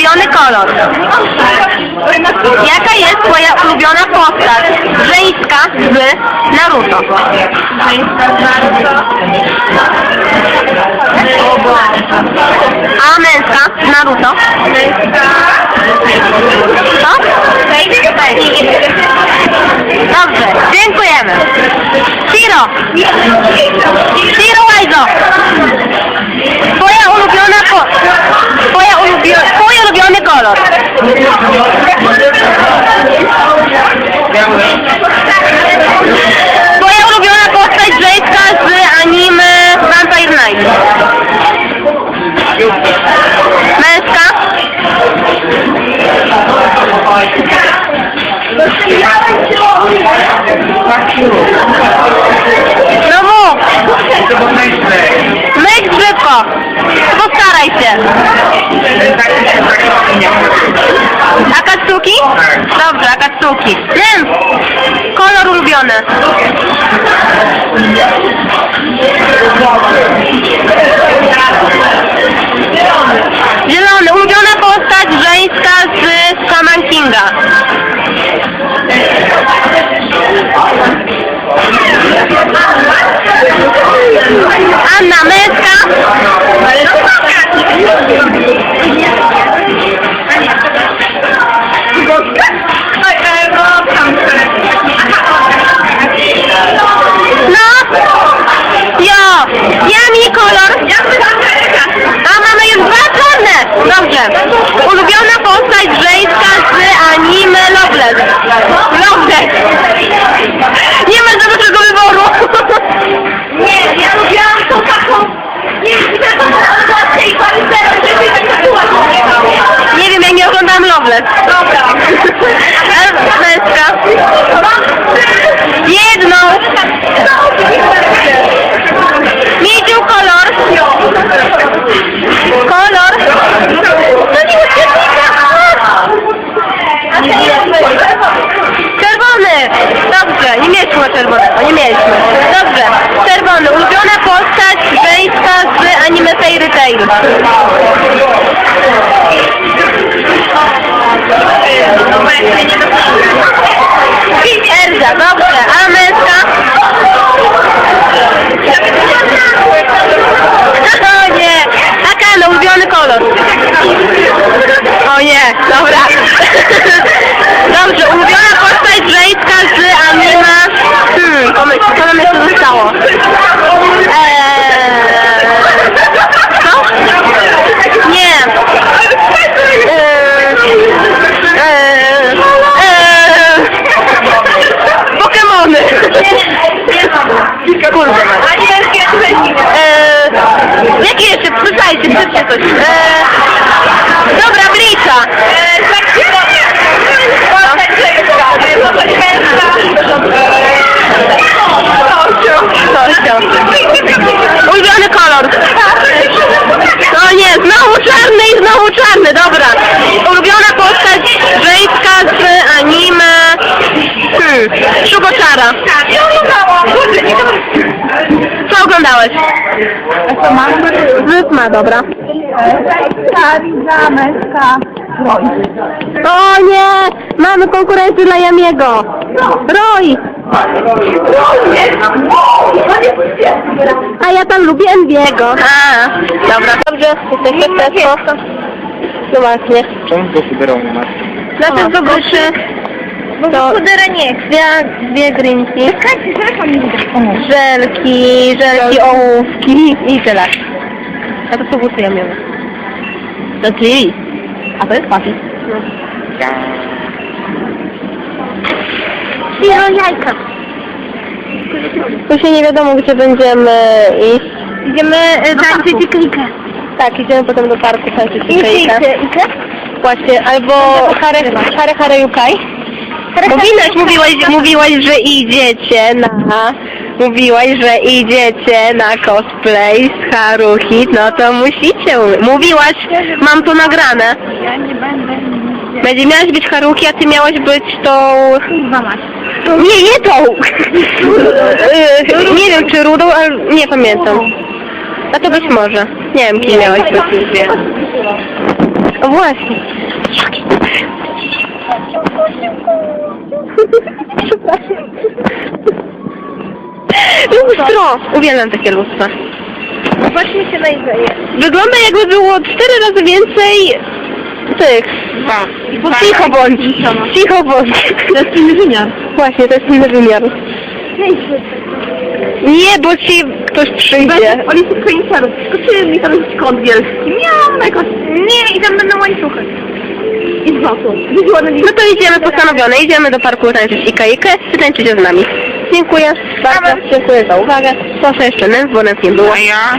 Ulubiony kolor? Jaka jest twoja ulubiona postać? Żeńska z Naruto. A męska z Naruto? Co? Dobrze, dziękujemy. Shiro! Shiro Waizo! Nym! Kolor ulubiony. Dobrze. Ulubiona postać żeńska z anime Loveless. Loveless. Nie ma za dużego wyboru. Nie, ja lubiłam tą taką... Nie, tak wiem, ja nie oglądam Loveless. Dobra. Męska. Jedną. O nie, dobra. Dobrze, ulubiona postać żeńska z czarny, dobra. Ulubiona postać żeńska z anime... Hmm, Szugoczara. Co oglądałeś? A co mam? Wytma, dobra. Męska. O nie! Mamy konkurencję dla Jamiego. Roy! A ja tam lubię Enbiego. A, dobra. Dobrze, jesteś Tesco. No właśnie. Czemu go Fudera nie masz? Dlaczego wyszy? To Kudera nie chce. dwie, dwie grinki, Słuchajcie, telefon nie widzę. żelki, żelki ołówki i tyle. A to są głosy Jamiowe. To jest Lili. A to jest Papi. Zero jajka. Tu się nie wiadomo, gdzie będziemy iść. Idziemy tańczyć i klikę. Tak, idziemy potem do parku tańczyć I Ikejkę. klikę. Ikę? Właśnie, albo Hare, Hare Hare Yukai. Mówiłaś, mówiłaś, mówiłaś, że idziecie na... Mówiłaś, że idziecie na cosplay z Haruhi, no to musicie. Mówiłaś, mam to nagrane. Ja nie będę. Będzie miałaś być Haruki, a ty miałaś być tą... Kurwa mać. Nie, nie tą! Yy, nie wiem czy rudą, ale nie pamiętam. A to być może. Nie wiem, kim miałeś to służbie. O właśnie. Przepraszam. Lustro! Uwielbiam takie lustra. Właśnie się najdzieje. Wygląda jakby było cztery razy więcej tych. Dwa. Cicho bądź. Cicho bądź. To jest inny wymiar. Właśnie, to jest inny wymiar. Nie, bo ci ktoś przyjdzie. Oni są końcerów. Skoczyły mi tam skąd wielki. Miał na jakoś... Nie, i tam będą łańcuchy. I na nich. No to idziemy postanowione, idziemy do parku tańczyć Ika Ikę, ty tańczycie z nami. Dziękuję bardzo, dziękuję za uwagę. Proszę jeszcze nędz, bo nędz nie było. A ja?